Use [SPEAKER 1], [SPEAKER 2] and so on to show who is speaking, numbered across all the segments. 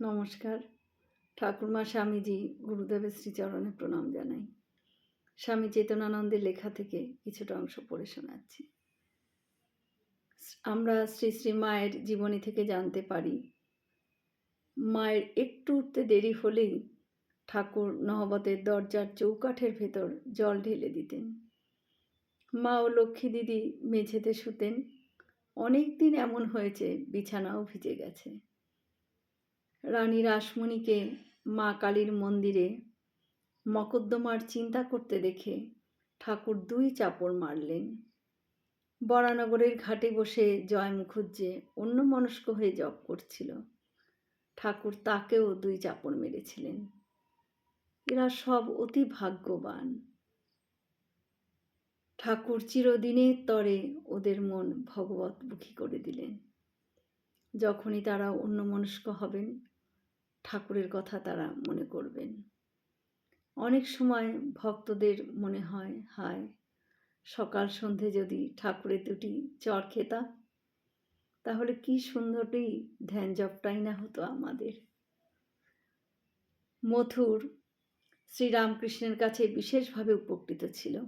[SPEAKER 1] নমস্কার। ঠাকুরমা স্বামীজি গুরুদেবের শ্রীচরণে প্রণাম জানাই। স্বামী চেতনানন্দের লেখা থেকে কিছুটা অংশ পড়ে শোনাচ্ছি। আমরা শ্রী শ্রী মায়ের জীবনী থেকে জানতে পারি, মায়ের একটু উঠতে দেরি হলেই ঠাকুর নহবতের দরজার চৌকাঠের ভেতর জল ঢেলে দিতেন। মা ও লক্ষ্মী দিদি মেঝেতে শুতেন। অনেক দিন এমন হয়েছে, বিছানাও ভিজে গেছে। রানী রাসমণিকে মা কালীর মন্দিরে মকদ্দমার চিন্তা করতে দেখে ঠাকুর দুই চাপড় মারলেন। বরানগরের ঘাটে বসে জয় মুখুজ্জে অন্য মনস্ক হয়ে জপ করছিল। ঠাকুর তাকেও দুই চাপড় মেরেছিলেন। এরা সব অতি ভাগ্যবান। ঠাকুর চিরদিনের তরে ওদের মন ভগবত ভগবতমুখী করে দিলেন। যখনই তারা অন্য মনস্ক হবেন ঠাকুরের কথা তারা মনে করবেন। অনেক সময় ভক্তদের মনে হয়, হায়, সকাল সন্ধে যদি ঠাকুরের দুটি চর খেতাম, তাহলে কি সুন্দরই ধ্যান জপটাই না হতো আমাদের। মথুর শ্রীরামকৃষ্ণের কাছে বিশেষভাবে উপকৃত ছিল।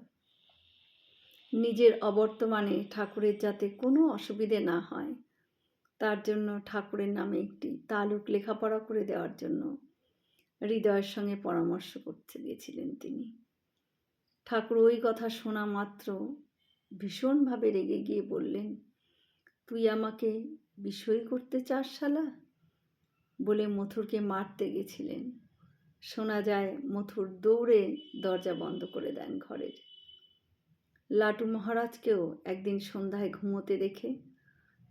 [SPEAKER 1] নিজের অবর্তমানে ঠাকুরের যাতে কোনো অসুবিধে না হয় তার জন্য ঠাকুরের নামে একটি তালুক লেখাপড়া করে দেওয়ার জন্য হৃদয়ের সঙ্গে পরামর্শ করতে গিয়েছিলেন তিনি। ঠাকুর ওই কথা শোনা মাত্র ভীষণভাবে রেগে গিয়ে বললেন, তুই আমাকে বিষয় করতে চাস শালা? বলে মথুরকে মারতে গেছিলেন। শোনা যায় মথুর দৌড়ে দরজা বন্ধ করে দেন ঘরের। লাটু মহারাজকেও একদিন সন্ধ্যায় ঘুমোতে দেখে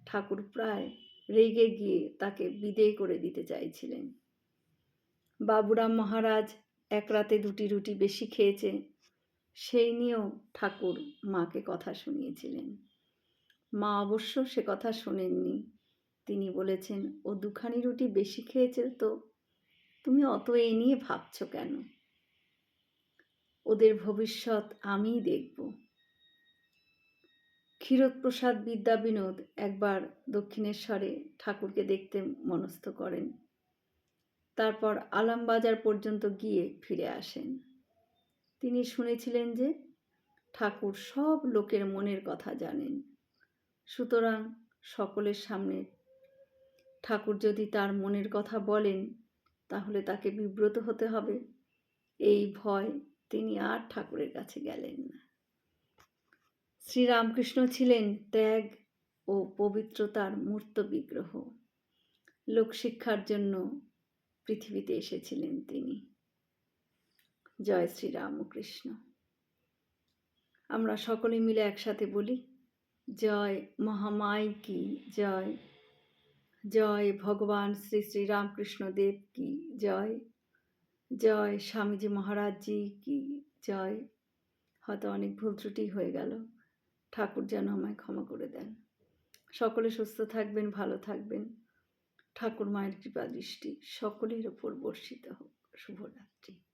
[SPEAKER 1] ঠাকুর প্রায় রেগে গিয়ে তাকে বিদেয় করে দিতে চাইছিলেন। বাবুরাম মহারাজ এক রাতে দুটি রুটি বেশি খেয়েছে, সেই নিয়েও ঠাকুর মাকে কথা শুনিয়েছিলেন। মা অবশ্য সে কথা শোনেননি। তিনি বলেছেন, ও দুখানি রুটি বেশি খেয়েছে তো, তুমি অত এ নিয়ে ভাবছ কেন? ওদের ভবিষ্যৎ আমিই দেখব। ক্ষীরোদপ্রসাদ বিদ্যা বিনোদ একবার দক্ষিণেশ্বরে ঠাকুরকে দেখতে মনস্থ করেন। তারপর আলামবাজার পর্যন্ত গিয়ে ফিরে আসেন। তিনি শুনেছিলেন যে ঠাকুর সব লোকের মনের কথা জানেন। সুতরাং সকলের সামনে ঠাকুর যদি তার মনের কথা বলেন, তাহলে তাকে বিব্রত হতে হবে। এই ভয় তিনি আর ঠাকুরের কাছে গেলেন না। শ্রীরামকৃষ্ণ ছিলেন ত্যাগ ও পবিত্রতার মূর্ত বিগ্রহ। লোকশিক্ষার জন্য পৃথিবীতে এসেছিলেন তিনি। জয় শ্রীরামকৃষ্ণ। আমরা সকলে মিলে একসাথে বলি, জয় মহামাই কি জয়? জয় ভগবান শ্রী শ্রী রামকৃষ্ণ দেব কি জয়? জয় স্বামীজি মহারাজজি কি জয়? হয়তো অনেক ভুল ত্রুটি হয়ে গেল। ঠাকুর যেন আমায় ক্ষমা করে দেন। সকলে সুস্থ থাকবেন, ভালো থাকবেন। ঠাকুর মায়ের কৃপা দৃষ্টি সকলের ওপর বর্ষিত হোক। শুভরাত্রি।